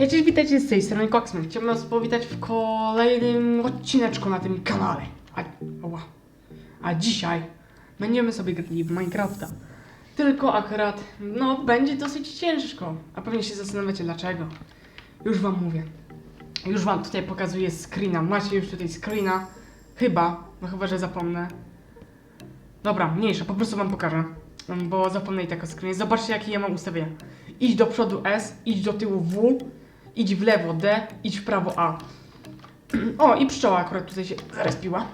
Hej, cześć, witajcie z tej strony Koksman. Chciałbym was powitać w kolejnym odcineczku na tym kanale. A, oła. A dzisiaj będziemy sobie grali w Minecrafta. Tylko akurat, no, będzie dosyć ciężko. A pewnie się zastanawiacie dlaczego. Już wam mówię. Już wam tutaj pokazuję screena. Macie już tutaj screena. Chyba, no chyba, że zapomnę. Dobra, mniejsza, po prostu wam pokażę. Bo zapomnę i tak o screenie. Zobaczcie, jakie ja mam ustawienia. Idź do przodu S, idź do tyłu W, idź w lewo D, idź w prawo A. O, i pszczoła akurat tutaj się zarespiła.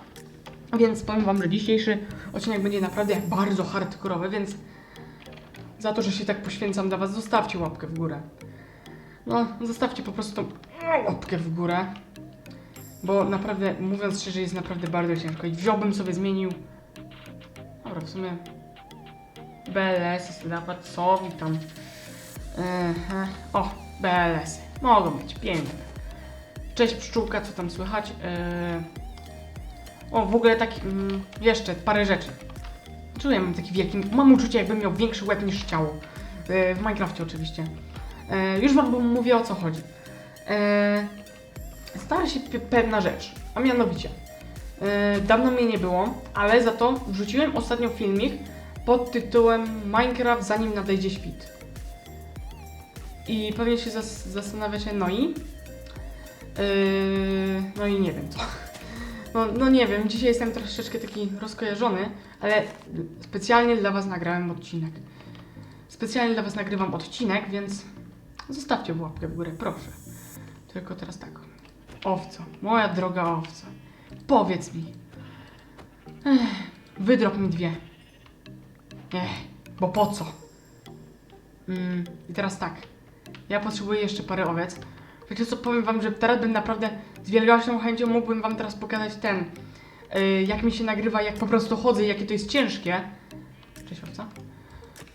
Więc powiem wam, że dzisiejszy odcinek będzie naprawdę bardzo hardkorowy, więc za to, że się tak poświęcam dla was, zostawcie łapkę w górę. No, zostawcie po prostu tą łapkę w górę. Bo naprawdę, mówiąc szczerze, jest naprawdę bardzo ciężko. I wziąłbym sobie, zmienił... Dobra, w sumie... BLS jest napad, co i tam... Ehe. O, BLS. Mogą być, piękne. Cześć pszczółka, co tam słychać? Eee... O, w ogóle tak, mm, jeszcze parę rzeczy. Czuję, mam taki wielki, mam uczucie jakbym miał większy łeb niż ciało. E, w Minecrafcie oczywiście. E, już wam mówię o co chodzi. E, stara się pe- pewna rzecz, a mianowicie. E, dawno mnie nie było, ale za to wrzuciłem ostatnio filmik pod tytułem Minecraft zanim nadejdzie świt. I pewnie się zas- zastanawiacie, no i? Yy, no i nie wiem co. No, no nie wiem, dzisiaj jestem troszeczkę taki rozkojarzony, ale specjalnie dla Was nagrałem odcinek. Specjalnie dla Was nagrywam odcinek, więc zostawcie łapkę w górę, proszę. Tylko teraz tak. Owco, moja droga owco, powiedz mi. Ech, wydrop mi dwie. Ech, bo po co? Mm, I teraz tak. Ja potrzebuję jeszcze parę owiec. Wiecie co, powiem wam, że teraz bym naprawdę z wielką chęcią mógłbym wam teraz pokazać ten, yy, jak mi się nagrywa, jak po prostu chodzę i jakie to jest ciężkie. Cześć owca.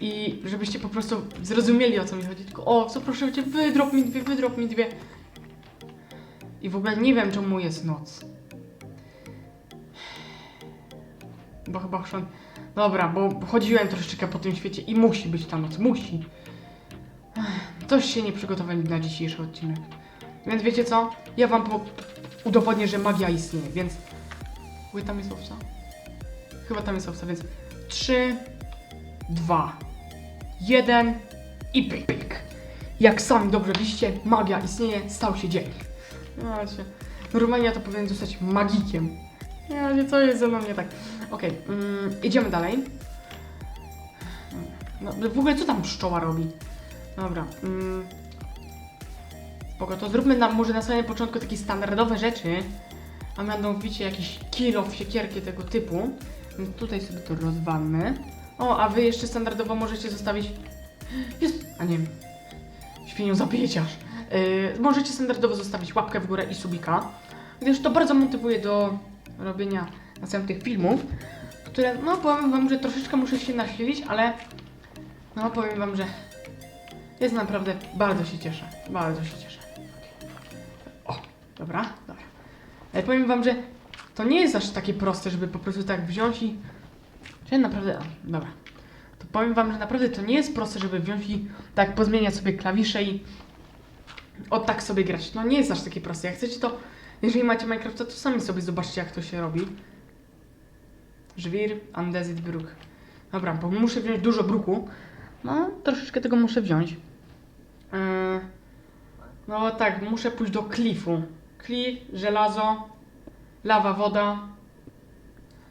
I żebyście po prostu zrozumieli o co mi chodzi. Tylko o, co proszę cię, wydrop mi dwie, wydrop mi dwie. I w ogóle nie wiem czemu jest noc. Bo chyba chrzan... Dobra, bo chodziłem troszeczkę po tym świecie i musi być ta noc, musi. Coś się nie przygotowali na dzisiejszy odcinek. Więc wiecie co? Ja wam udowodnię, że magia istnieje, więc... Ły, tam jest owca? Chyba tam jest owca, więc... 3, 2, 1 i pyk, pyk. Jak sami dobrze widzicie, magia istnieje, stał się dzień. Ja się... Normalnie ja to powinien zostać magikiem. Ja co jest ze mną nie tak. Okej, mm, idziemy dalej. No, w ogóle co tam pszczoła robi? Dobra. Mm. Spoko, to zróbmy na, może na samym początku takie standardowe rzeczy, a mianowicie jakiś kilo siekierki tego typu. Więc tutaj sobie to rozwalmy. O, a wy jeszcze standardowo możecie zostawić... Jest... A nie Świnią zabijecie aż. Yy, możecie standardowo zostawić łapkę w górę i subika, gdyż to bardzo motywuje do robienia następnych filmów, które, no powiem wam, że troszeczkę muszę się nasilić, ale no powiem wam, że jest naprawdę, bardzo się cieszę, bardzo się cieszę. O, dobra, dobra. Ale powiem wam, że to nie jest aż takie proste, żeby po prostu tak wziąć i... Czy naprawdę, a, dobra. To powiem wam, że naprawdę to nie jest proste, żeby wziąć i tak pozmieniać sobie klawisze i o tak sobie grać. No nie jest aż takie proste. Jak chcecie to, jeżeli macie Minecrafta, to sami sobie zobaczcie jak to się robi. Żwir, Andesit, Bruk. Dobra, bo muszę wziąć dużo bruku. No, troszeczkę tego muszę wziąć. Yy, no tak, muszę pójść do klifu. Klif, żelazo, lawa, woda.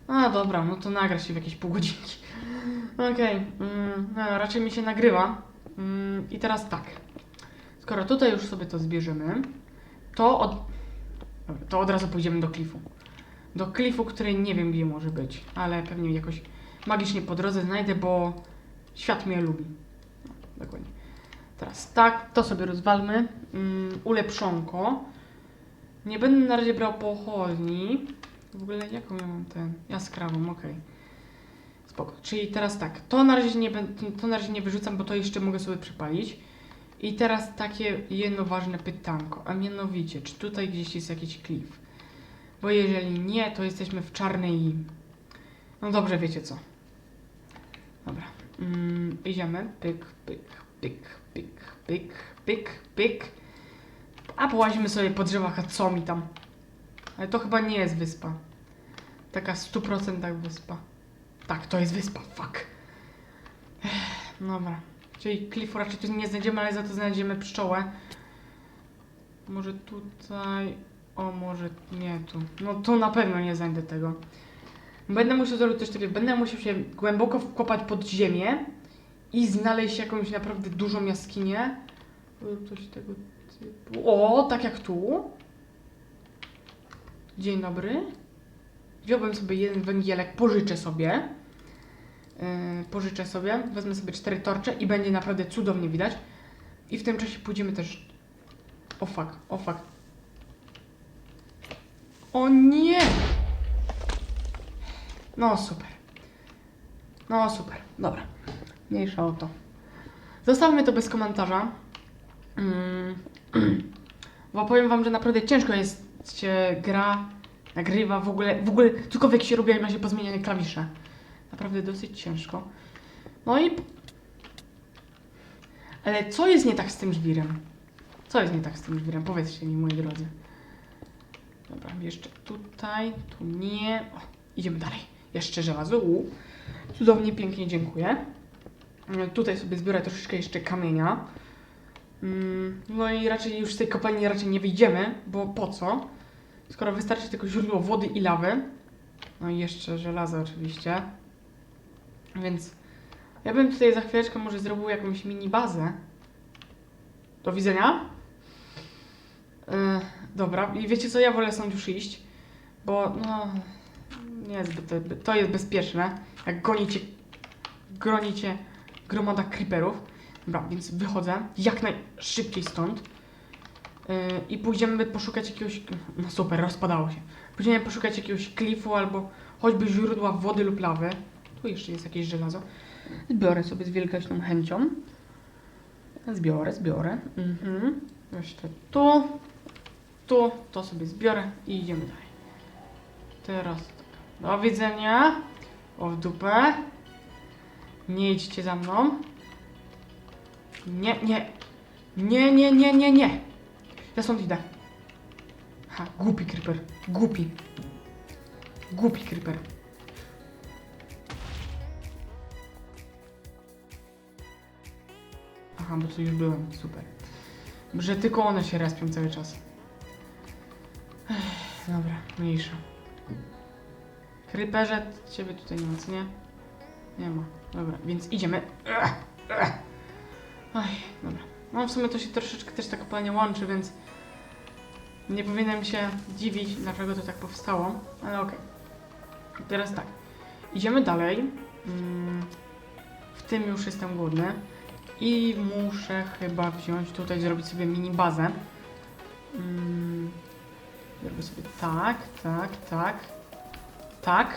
A dobra, no to nagra się w jakieś pół godzinki. Okej, mm, no, raczej mi się nagrywa. Mm, I teraz tak. Skoro tutaj już sobie to zbierzemy, to od... To od razu pójdziemy do klifu. Do klifu, który nie wiem gdzie może być, ale pewnie jakoś magicznie po drodze znajdę, bo świat mnie lubi. No, dokładnie. Teraz tak, to sobie rozwalmy. Mm, ulepszonko. Nie będę na razie brał pochodni. W ogóle jaką ja mam ten? Jaskrawą, okej. Spoko. Czyli teraz tak, to na razie nie to na razie nie wyrzucam, bo to jeszcze mogę sobie przepalić. I teraz takie jedno ważne pytanko, a mianowicie, czy tutaj gdzieś jest jakiś klif? Bo jeżeli nie, to jesteśmy w czarnej... No dobrze, wiecie co. Dobra. Mm, idziemy. Pyk, pyk, pyk, pyk, pyk, pyk, pyk. A połazimy sobie po drzewach, a co mi tam? Ale to chyba nie jest wyspa. Taka w 100% wyspa. Tak, to jest wyspa, fuck. Ech, Dobra. Czyli klifu raczej tu nie znajdziemy, ale za to znajdziemy pszczołę. Może tutaj... O, może nie tu. No tu na pewno nie znajdę tego. Będę musiał zrobić coś takiego. Będę musiał się głęboko wkopać pod ziemię i znaleźć jakąś naprawdę dużą jaskinię. Coś tego typu. O, tak jak tu. Dzień dobry. Wziąłbym sobie jeden węgielek, pożyczę sobie. Yy, pożyczę sobie, wezmę sobie cztery torcze i będzie naprawdę cudownie widać. I w tym czasie pójdziemy też. O fuck, o fuck. O nie! No super. No super, dobra. Mniejsza o to. Zostawmy to bez komentarza. Mm. Bo powiem wam, że naprawdę ciężko jest się gra, nagrywa w ogóle, w ogóle cokolwiek się robi, jak ma się pozmieniane klawisze. Naprawdę dosyć ciężko. No i... Ale co jest nie tak z tym żwirem? Co jest nie tak z tym żwirem? Powiedzcie mi, moi drodzy. Dobra, jeszcze tutaj, tu nie. O, idziemy dalej. Jeszcze żelazo. Cudownie, pięknie, dziękuję. Mm, Tutaj sobie zbiorę troszeczkę jeszcze kamienia. Mm, No i raczej już z tej kopalni raczej nie wyjdziemy, bo po co? Skoro wystarczy tylko źródło wody i lawy. No i jeszcze żelazo oczywiście. Więc ja bym tutaj za chwileczkę może zrobił jakąś mini bazę. Do widzenia. Yy, dobra, i wiecie co, ja wolę stąd już iść, bo no nie zbyt, to jest bezpieczne, jak gonicie, gonicie gromada creeperów. Dobra, więc wychodzę jak najszybciej stąd yy, i pójdziemy poszukać jakiegoś, no super, rozpadało się. Pójdziemy poszukać jakiegoś klifu albo choćby źródła wody lub lawy. Tu jeszcze jest jakieś żelazo. Zbiorę sobie z wielkością chęcią. Zbiorę, zbiorę. Mhm. Jeszcze tu, tu, to sobie zbiorę i idziemy dalej. Teraz tak. Do widzenia. O w dupę. Nie idźcie za mną. Nie, nie. Nie, nie, nie, nie, nie. Ja stąd idę. Ha, głupi creeper. Głupi. Głupi creeper. Aha, bo tu już byłem. Super. Że tylko one się respią cały czas. Ech, dobra, mniejsza. Kryperze, ciebie tutaj nie ma, co nie? Nie ma. Dobra, więc idziemy. Oj, dobra. No w sumie to się troszeczkę też tak kopalnie łączy, więc nie powinienem się dziwić, dlaczego to tak powstało, ale okej. Teraz tak. Idziemy dalej. Mm, W tym już jestem głodny. I muszę chyba wziąć tutaj, zrobić sobie mini bazę. Mm, Zrobię sobie tak, tak, tak, tak.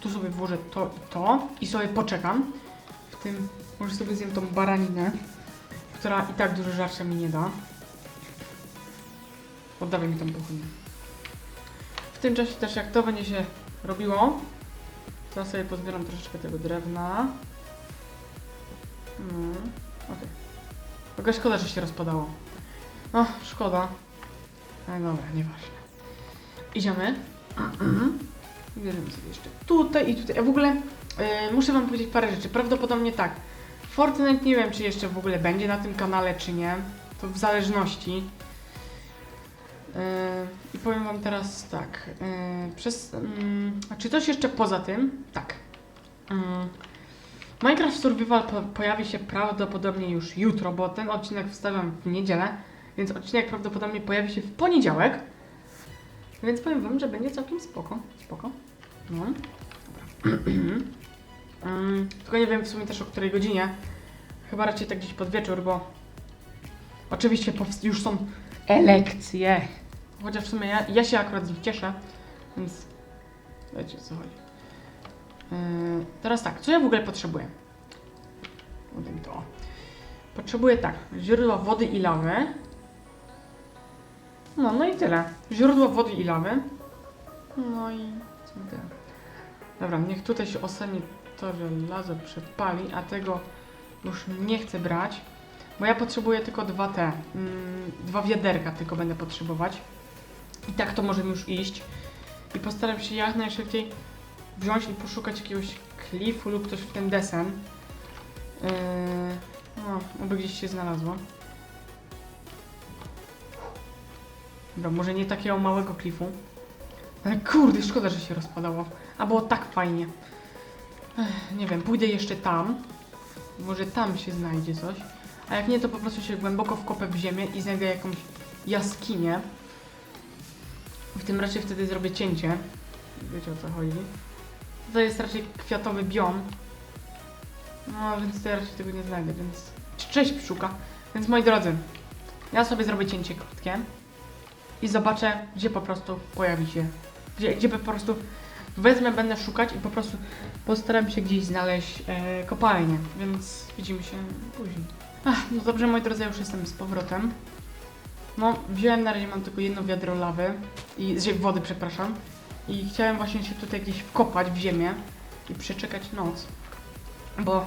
Tu sobie włożę to i to i sobie poczekam. W tym może sobie zjem tą baraninę, która i tak dużo żarcia mi nie da. Oddawaj mi tą pochodnię. W tym czasie też jak to będzie się robiło, to sobie pozbieram troszeczkę tego drewna. No, okej. Okay. szkoda, że się rozpadało. No, szkoda. Ale dobra, nieważne. Idziemy. Bierzemy sobie jeszcze tutaj i tutaj. A w ogóle yy, muszę wam powiedzieć parę rzeczy. Prawdopodobnie tak. Fortnite nie wiem, czy jeszcze w ogóle będzie na tym kanale, czy nie. To w zależności. Yy, I powiem wam teraz tak. Yy, przez, a czy coś jeszcze poza tym? Tak. Mm, Minecraft Survival po pojawi się prawdopodobnie już jutro, bo ten odcinek wstawiam w niedzielę, więc odcinek prawdopodobnie pojawi się w poniedziałek. Więc powiem wam, że będzie całkiem spoko. Spoko. No. Dobra. Mm, tylko nie wiem w sumie też o której godzinie. Chyba raczej tak gdzieś pod wieczór, bo oczywiście już są elekcje. Chociaż w sumie ja, ja się akurat z nich cieszę, więc wiecie co chodzi. Yy, teraz tak, co ja w ogóle potrzebuję? Oddaj mi to. Potrzebuję tak, źródła wody i lawy. No, no i tyle. Źródła wody i lawy. No i co tyle. Dobra, niech tutaj się osadnie to żelazo przepali, a tego już nie chcę brać. Bo ja potrzebuję tylko dwa te, mm, dwa wiaderka tylko będę potrzebować. I tak to może już iść. I postaram się jak najszybciej wziąć i poszukać jakiegoś klifu lub coś w ten desen. Yy, no, oby gdzieś się znalazło. Dobra, może nie takiego małego klifu. Ale kurde, szkoda, że się rozpadało. A było tak fajnie. Ech, nie wiem, pójdę jeszcze tam. Może tam się znajdzie coś. A jak nie, to po prostu się głęboko wkopę w ziemię i znajdę jakąś jaskinię. W tym raczej wtedy zrobię cięcie. Wiecie o co chodzi. To jest raczej kwiatowy biom. No, więc ja raczej tego nie znajdę, więc... Cześć pszczółka. Więc moi drodzy, ja sobie zrobię cięcie krótkie i zobaczę, gdzie po prostu pojawi się. Gdzie, gdzie po prostu wezmę, będę szukać i po prostu postaram się gdzieś znaleźć e, kopalnię, więc widzimy się później. Ach, no dobrze, moi drodzy, już jestem z powrotem. No, wziąłem na razie, mam tylko jedno wiadro lawy, i wody, przepraszam. I chciałem właśnie się tutaj gdzieś wkopać w ziemię i przeczekać noc. Bo,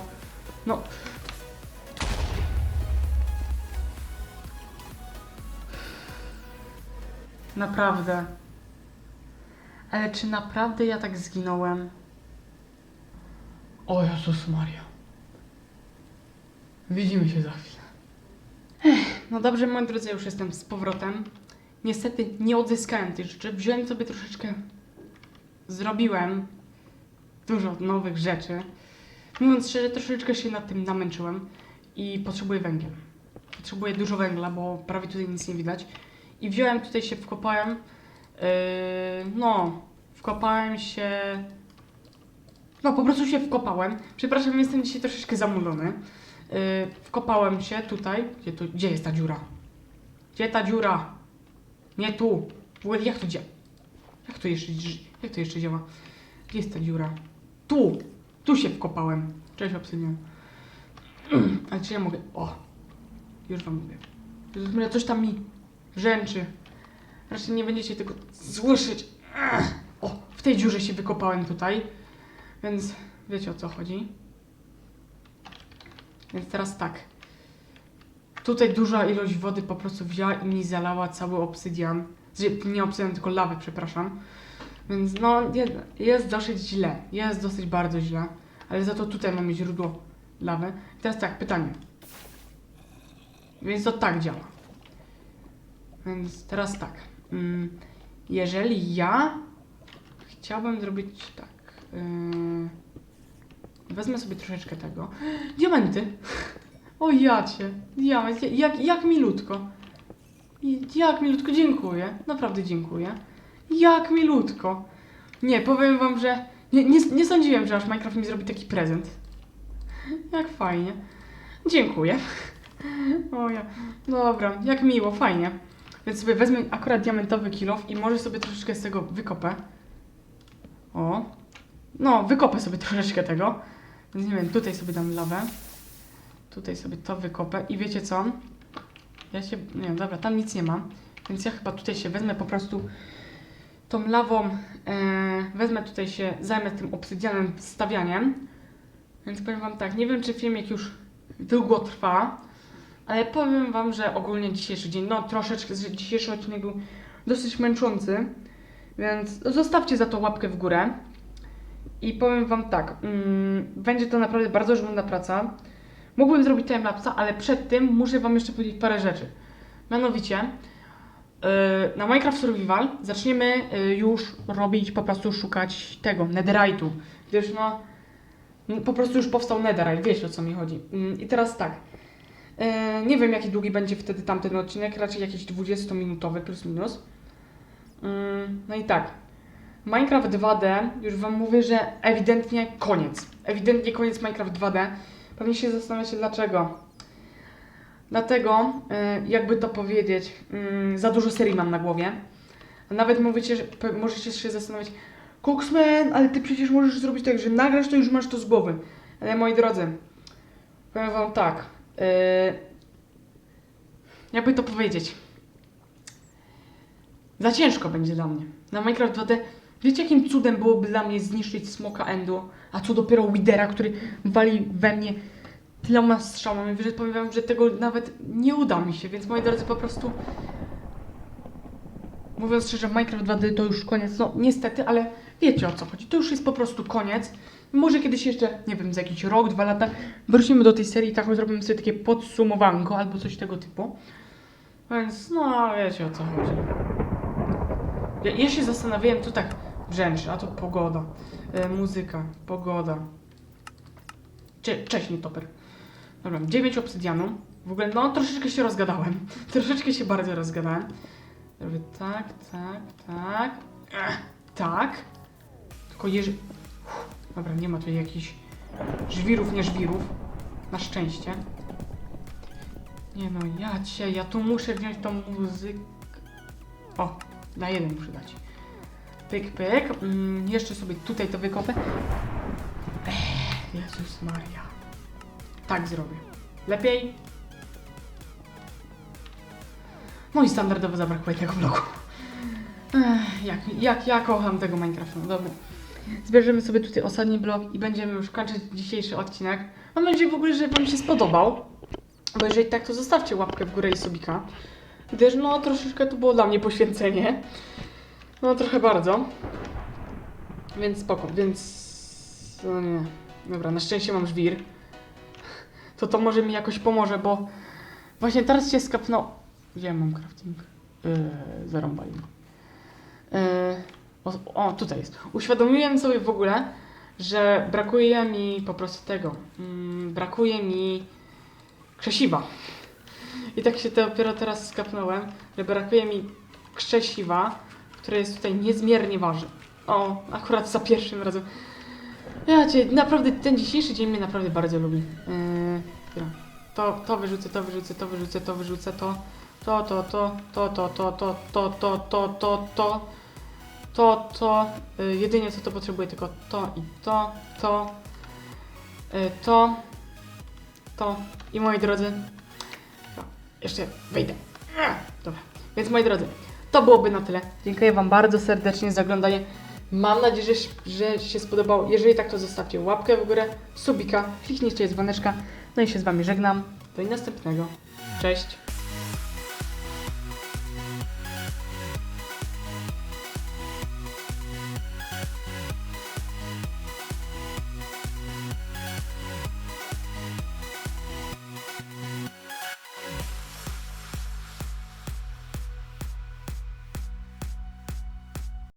no... Naprawdę. Ale czy naprawdę ja tak zginąłem? O Jezus Maria. Widzimy się za chwilę. Ech, no dobrze, moi drodzy, ja już jestem z powrotem. Niestety nie odzyskałem tych rzeczy. Wziąłem sobie troszeczkę. Zrobiłem dużo nowych rzeczy. Mówiąc szczerze, troszeczkę się nad tym namęczyłem i potrzebuję węgiel. Potrzebuję dużo węgla, bo prawie tutaj nic nie widać. I wziąłem tutaj się, wkopałem. Yy, no, wkopałem się. No, po prostu się wkopałem. Przepraszam, jestem dzisiaj troszeczkę zamulony. Yy, wkopałem się tutaj. Gdzie, gdzie jest ta dziura? Gdzie ta dziura? Nie tu. Jak to działa? Jak to jeszcze, jak to jeszcze działa? Gdzie jest ta dziura? Tu! Tu się wkopałem. Cześć, obsydian. Ale czy ja mogę? O! Już wam mówię. Coś tam mi rzęczy. Raczej nie będziecie tego słyszeć. O! W tej dziurze się wykopałem tutaj. Więc wiecie o co chodzi. Więc teraz tak. Tutaj duża ilość wody po prostu wzięła i mi zalała cały obsydian. Znaczy, Nie obsydian, tylko lawę, przepraszam. Więc no, jest, jest dosyć źle. Jest dosyć bardzo źle. Ale za to tutaj mamy źródło lawy. I teraz tak, pytanie. Więc to tak działa. Więc teraz tak. Mm, Jeżeli ja chciałbym zrobić tak. Yy, wezmę sobie troszeczkę tego. Diamenty! O jacie! Diament, jak, jak milutko. Jak milutko, dziękuję. Naprawdę dziękuję. Jak milutko. Nie, powiem wam, że nie, nie, nie sądziłem, że aż Minecraft mi zrobi taki prezent. Jak fajnie. Dziękuję. O ja. Dobra, jak miło, fajnie. Więc sobie wezmę akurat diamentowy kilof i może sobie troszeczkę z tego wykopę. O. No, wykopę sobie troszeczkę tego. Więc nie wiem, tutaj sobie dam lawę. Tutaj sobie to wykopę i wiecie co? Ja się... Nie, dobra, tam nic nie ma. Więc ja chyba tutaj się wezmę po prostu tą lawą, e, wezmę tutaj się, zajmę tym obsydianem stawianiem. Więc powiem wam tak, nie wiem czy filmik już długo trwa, ale powiem wam, że ogólnie dzisiejszy dzień, no troszeczkę, dzisiejszy odcinek był dosyć męczący, więc zostawcie za to łapkę w górę. I powiem wam tak, mm, będzie to naprawdę bardzo żmudna praca. Mógłbym zrobić timelapsa, ale przed tym muszę wam jeszcze powiedzieć parę rzeczy. Mianowicie, Yy, na Minecraft Survival zaczniemy yy, już robić, po prostu szukać tego, netherite'u. Gdyż no, po prostu już powstał netherite, wiecie o co mi chodzi. Yy, I teraz tak, nie wiem jaki długi będzie wtedy tamten odcinek, raczej jakiś 20-minutowy plus minus. Yy, no i tak, Minecraft 2D, już wam mówię, że ewidentnie koniec. Ewidentnie koniec Minecraft 2D. Pewnie się zastanawiacie dlaczego. Dlatego, y, jakby to powiedzieć, mm, za dużo serii mam na głowie. Nawet mówicie, że możecie się zastanawiać, Coxman, ale ty przecież możesz zrobić tak, że nagrasz to już masz to z głowy. Ale moi drodzy, powiem wam tak, jakby to powiedzieć, za ciężko będzie dla mnie. Na Minecraft 2D, wiecie jakim cudem byłoby dla mnie zniszczyć Smoka Endu, a co dopiero Widera, który wali we mnie tyloma strzałami, że powiem wam, że tego nawet nie uda mi się, więc moi drodzy, po prostu mówiąc szczerze, Minecraft 2D to już koniec, no niestety, ale wiecie o co chodzi, to już jest po prostu koniec. Może kiedyś jeszcze, nie wiem, za jakiś rok, dwa lata wrócimy do tej serii i tak zrobimy sobie takie podsumowanko albo coś tego typu. Więc no, wiecie o co chodzi. Ja, ja się zastanawiałem, tu tak brzęczy, a to pogoda, e, muzyka, pogoda. Cze cześć, nietoper. Dobra, 9 obsydianu. W ogóle, no, troszeczkę się rozgadałem. Troszeczkę się bardzo rozgadałem. Robię tak, tak, tak. Ech, tak. Tylko jeży... Dobra, nie ma tutaj jakichś żwirów, nie żwirów. Na szczęście. Nie no, ja cię, ja tu muszę wziąć tą muzykę. O, na jeden muszę dać. Pyk, pyk. Mm, jeszcze sobie tutaj to wykopę. Ech, Jezus Maria. Tak zrobię. Lepiej? No i standardowo zabrakło tego bloku. Ech, jak, jak ja kocham tego Minecrafta. No dobra. Zbierzemy sobie tutaj ostatni blok i będziemy już kończyć dzisiejszy odcinek. Mam nadzieję w ogóle, że Wam się spodobał. Bo jeżeli tak, to zostawcie łapkę w górę i subika. Gdyż no troszeczkę to było dla mnie poświęcenie. No trochę bardzo. Więc spoko, więc... No nie. Dobra, na szczęście mam żwir. To to może mi jakoś pomoże, bo... Właśnie teraz się skapnął... Gdzie mam crafting? Yy, zarąbali. Yy, o, o, tutaj jest. Uświadomiłem sobie w ogóle, że brakuje mi po prostu tego. Mm, brakuje mi krzesiwa. I tak się dopiero teraz skapnąłem, że brakuje mi krzesiwa, które jest tutaj niezmiernie ważne. O, akurat za pierwszym razem. Ja cię, naprawdę ten dzisiejszy dzień mnie naprawdę bardzo lubi. Yy, to, to wyrzucę, to wyrzucę, to wyrzucę, to wyrzucę, to, to, to, to, to, to, to, to, to, to, to, to, to, to, to, y, jedynie co to potrzebuję, tylko to i to, to, y, to, to i moi drodzy, jeszcze wyjdę. Ech, Dobra, więc moi drodzy, to byłoby na tyle. Dziękuję Wam bardzo serdecznie za oglądanie. Mam nadzieję, że, że się spodobało. Jeżeli tak, to zostawcie łapkę w górę, subika, kliknijcie dzwoneczka. No i się z Wami żegnam. Do następnego. Cześć.